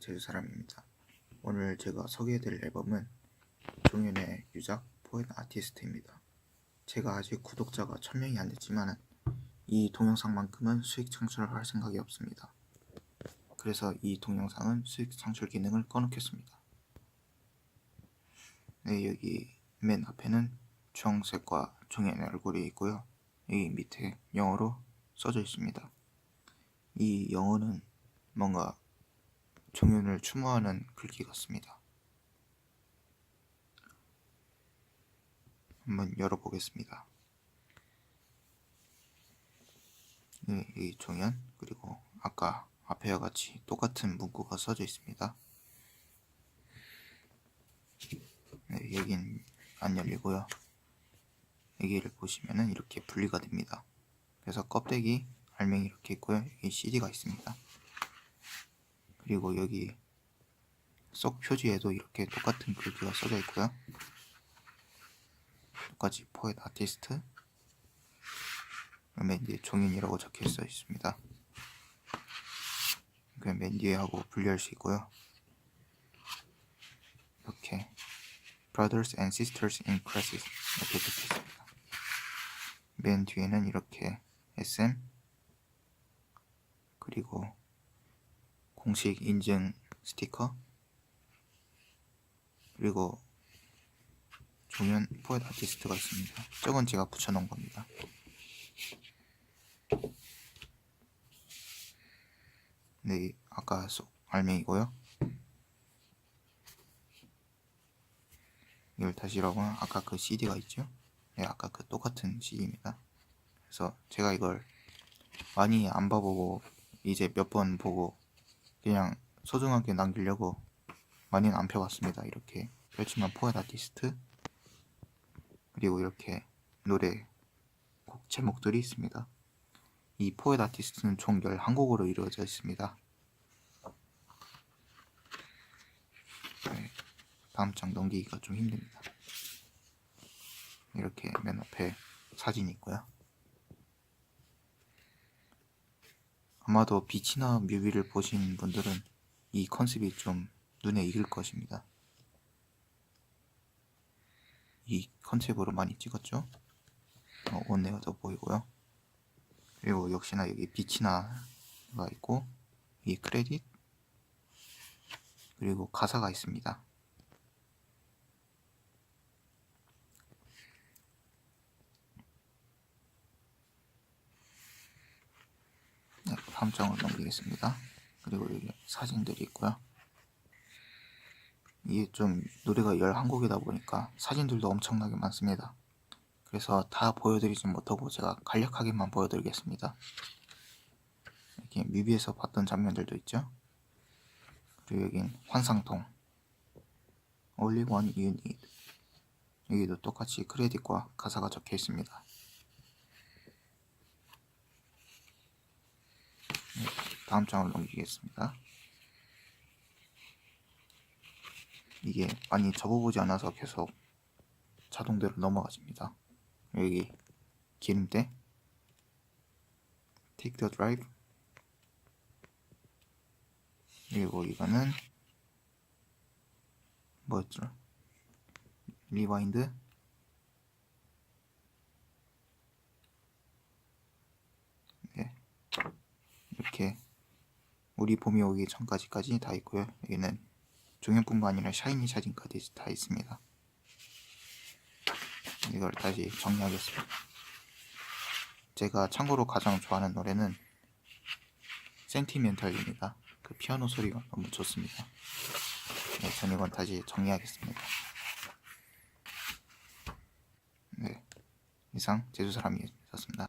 제주사람입니다. 오늘 제가 소개해드릴 앨범은 종현의 유작 포엣 아티스트입니다. 제가 아직 구독자가 1000명이 안됐지만 이 동영상만큼은 수익 창출을 할 생각이 없습니다. 그래서 이 동영상은 수익 창출 기능을 꺼놓겠습니다. 네 여기 맨 앞에는 주황색과 종현의 얼굴이 있고요. 여기 밑에 영어로 써져 있습니다. 이 영어는 뭔가 종윤을 추모하는 글귀 같습니다. 한번 열어보겠습니다. 네, 이 종현 그리고 아까 앞에와 같이 똑같은 문구가 써져 있습니다. 네, 여긴 안 열리고요. 여기를 보시면은 이렇게 분리가 됩니다. 그래서 껍데기, 알맹이 이렇게 있고요. 여기 CD가 있습니다. 그리고 여기 속 표지에도 이렇게 똑같은 글귀가 써져 있고요. 똑같이 포엣 아티스트 맨 뒤에 종인이라고 적혀 있습니다. 그맨 뒤에 하고 분리할 수 있고요. 이렇게 Brothers and Sisters in Crisis 이렇게 적혀 있습니다. 맨 뒤에는 이렇게 SM 그리고 공식 인증 스티커 그리고 종현 포엣 아티스트가 있습니다. 저건 제가 붙여놓은 겁니다. 네, 아까 속 알맹이고요. 이걸 다시 여러분 아까 그 CD가 있죠? 네, 아까 그 똑같은 CD입니다. 그래서 제가 이걸 많이 안 봐보고 이제 몇 번 보고 그냥 소중하게 남기려고 많이는 안 펴봤습니다. 이렇게 펼치면 포엣 아티스트 그리고 이렇게 노래 곡 제목들이 있습니다. 이 포엣 아티스트는 총 11곡으로 이루어져 있습니다. 네, 다음 장 넘기기가 좀 힘듭니다. 이렇게 맨 앞에 사진이 있고요. 아마도 빛이나 뮤비를 보신 분들은 이 컨셉이 좀 눈에 익을 것입니다. 이 컨셉으로 많이 찍었죠? 어, 원네어도 보이고요. 그리고 역시나 여기 빛이나가 있고 이 크레딧 그리고 가사가 있습니다. 네, 다음 장으로 넘기겠습니다. 그리고 여기 사진들이 있고요. 이게 좀 노래가 11곡이다 보니까 사진들도 엄청나게 많습니다. 그래서 다 보여드리진 못하고 제가 간략하게만 보여드리겠습니다. 이렇게 뮤비에서 봤던 장면들도 있죠. 그리고 여긴 환상통 Only One You Need 여기도 똑같이 크레딧과 가사가 적혀 있습니다. 네, 다음 장을 넘기겠습니다. 이게 많이 접어보지 않아서 계속 자동대로 넘어가집니다. 여기 기름때 Take the Drive 그리고 이거는 뭐였죠? 리와인드 네. 이렇게 우리 봄이 오기 전까지까지 다 있고요. 여기는 종현뿐만 아니라 샤이니 사진까지 다 있습니다. 이걸 다시 정리하겠습니다. 제가 참고로 가장 좋아하는 노래는 센티멘탈입니다. 그 피아노 소리가 너무 좋습니다. 네, 전 이건 다시 정리하겠습니다. 네, 이상 제주 사람이었습니다.